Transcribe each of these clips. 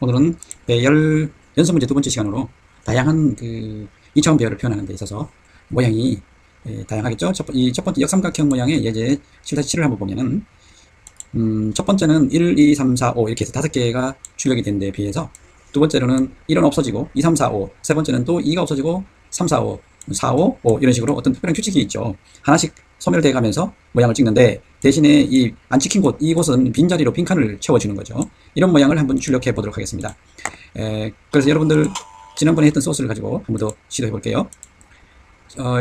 오늘은 배열 연습 문제 두 번째 시간으로 다양한 그 2차원 배열을 표현하는 데 있어서 모양이 예, 다양하겠죠. 첫, 번- 이첫 번째 역삼각형 모양의 예제 7-7을 한번 보면은 음, 첫 번째는 1, 2, 3, 4, 5 이렇게 해서 다섯 개가 출력이 된데 비해서 두 번째로는 1은 없어지고 2, 3, 4, 5세 번째는 또 2가 없어지고 3, 4, 5 4, 5, 5 이런 식으로 어떤 특별한 규칙이 있죠. 하나씩 소멸돼 가면서 모양을 찍는데 대신에 이 안 찍힌 곳, 이곳은 빈자리로 빈칸을 채워주는 거죠. 이런 모양을 한번 출력해 보도록 하겠습니다. 에, 그래서 여러분들 지난번에 했던 소스를 가지고 한 번 더 시도해 볼게요. 어,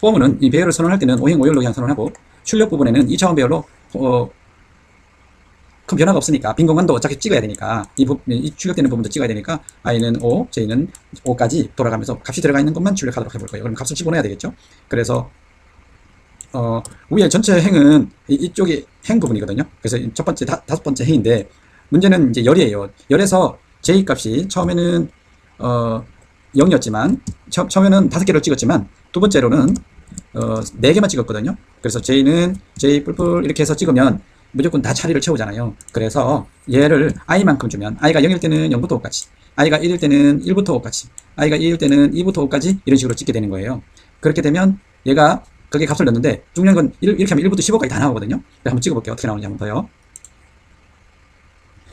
포문은 이 배열을 선언할 때는 오행 오열로 그냥 선언하고 출력 부분에는 2차원 배열로 어, 큰 변화가 없으니까 빈 공간도 어차피 찍어야 되니까 이, 부, 이 출력되는 부분도 찍어야 되니까 i는 5, j는 5까지 돌아가면서 값이 들어가 있는 것만 출력하도록 해볼 거예요. 그럼 값을 집어넣어야 되겠죠. 그래서 어, 위에 전체 행은 이- 이쪽이 행 부분이거든요. 그래서 이첫 번째, 다, 다섯 번째 행인데, 문제는 이제 열이에요. 열에서 j 값이 처음에는, 어, 0이었지만, 처, 처음에는 다섯 개를 찍었지만, 두 번째로는, 어, 네 개만 찍었거든요. 그래서 j는 j 뿔뿔 이렇게 해서 찍으면 무조건 다 자리를 채우잖아요. 그래서 얘를 i만큼 주면, i가 0일 때는 0부터 5까지, i가 1일 때는 1부터 5까지, i가 2일 때는 2부터 5까지 이런 식으로 찍게 되는 거예요. 그렇게 되면 얘가 거기에 값을 넣는데 중요한 건 일- 이렇게 하면 1부터 15까지 다 나오거든요. 한번 찍어볼게요. 어떻게 나오는지 한번 더요.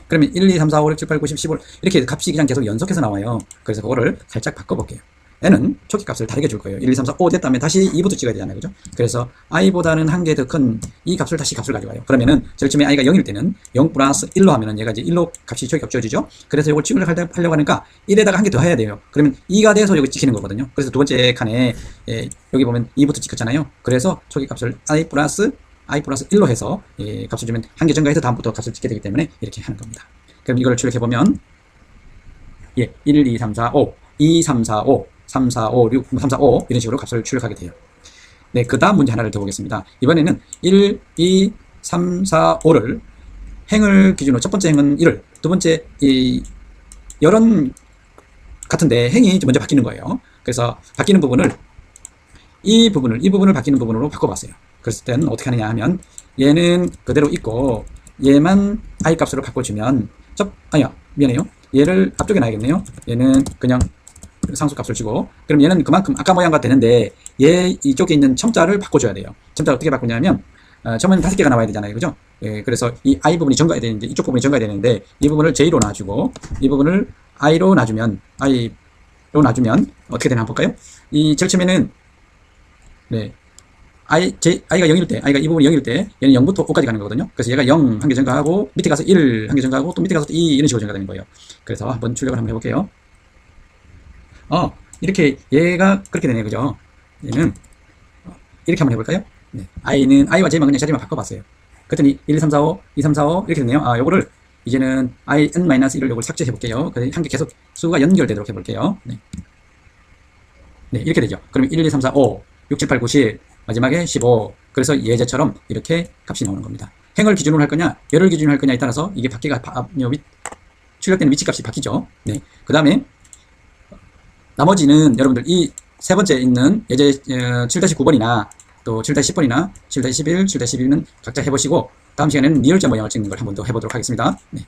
그러면 1, 2, 3, 4, 5, 6, 7, 8, 9, 10, 15 이렇게 값이 그냥 계속 연속해서 나와요. 그래서 그거를 살짝 바꿔볼게요. 얘는 초기 값을 다르게 줄 거예요. 1, 2, 3, 4, 5 됐다면 다시 2부터 찍어야 되잖아요. 그죠? 그래서 i보다는 한 개 더 큰 이 값을 다시 값을 가져가요. 그러면은 제일 처음에 i가 0일 때는 0 플러스 1로 하면은 얘가 이제 1로 값이 초기 값 주어지죠. 그래서 이걸 찍으려 할- 하려고 하니까 1에다가 한 개 더 해야 돼요. 그러면 2가 돼서 여기 찍히는 거거든요. 그래서 두 번째 칸에 예, 여기 보면 2부터 찍혔잖아요. 그래서 초기 값을 i 플러스 i 플러스 1로 해서 예, 값을 주면 한 개 증가해서 다음부터 값을 찍게 되기 때문에 이렇게 하는 겁니다. 그럼 이걸 출력해 보면 예, 1, 2, 3, 4, 5, 2, 3, 4, 5, 3, 4, 5, 6, 3, 4, 5 이런 식으로 값을 출력하게 돼요. 네, 그 다음 문제 하나를 더 보겠습니다. 이번에는 1, 2, 3, 4, 5를 행을 기준으로 첫 번째 행은 1을, 두 번째 이 열은 같은데 행이 먼저 바뀌는 거예요. 그래서 바뀌는 부분을 이 부분을 이 부분을 바뀌는 부분으로 바꿔봤어요. 그랬을 때는 어떻게 하느냐 하면 얘는 그대로 있고 얘만 i 값으로 바꿔주면 첫 아니야 미안해요. 얘를 앞쪽에 놔야겠네요. 얘는 그냥 상수값을 주고 그럼 얘는 그만큼 아까 모양과 되는데 얘 이쪽에 있는 첨자를 바꿔줘야 돼요. 첨자 어떻게 바꾸냐면 어, 처음에는 다섯 개가 나와야 되잖아요, 그죠? 예, 그래서 이 i 부분이 증가해야 되는데 이쪽 부분이 증가해야 되는데 이 부분을 j로 놔주고 이 부분을 i로 놔주면 i로 놔주면 어떻게 되나 볼까요? 이 제일 처음에는 네 i j i가 0일 때 i가 이 부분이 0일 때 얘는 0부터 5까지 가는 거거든요. 그래서 얘가 0 한 개 증가하고 밑에 가서 1 한 개 증가하고 또 밑에 가서 2 이런 식으로 증가되는 거예요. 그래서 한번 출력을 한번 해볼게요. 어, 이렇게 얘가 그렇게 되네요. 그죠? 얘는 어, 이렇게 한번 해볼까요? 네. i는 i와 j만 그냥 자리만 바꿔봤어요. 그랬더니 1, 2, 3, 4, 5, 2, 3, 4, 5 이렇게 됐네요. 아, 요거를 이제는 i n-1을 요걸 삭제해 볼게요. 그래서 한 개 계속 수가 연결되도록 해볼게요. 네. 네, 이렇게 되죠. 그러면 1, 2, 3, 4, 5, 6, 7, 8, 9, 10, 마지막에 15. 그래서 예제처럼 이렇게 값이 나오는 겁니다. 행을 기준으로 할 거냐, 열을 기준으로 할 거냐에 따라서 이게 바뀌가, 출력되는 위치 값이 바뀌죠. 네. 그 다음에 나머지는 여러분들 이 세 번째 있는 예제 7-9번이나 또 7-10번이나 7-11, 7-12는 각자 해보시고 다음 시간에는 미열자 모양을 찍는 걸 한번 더 해보도록 하겠습니다. 네.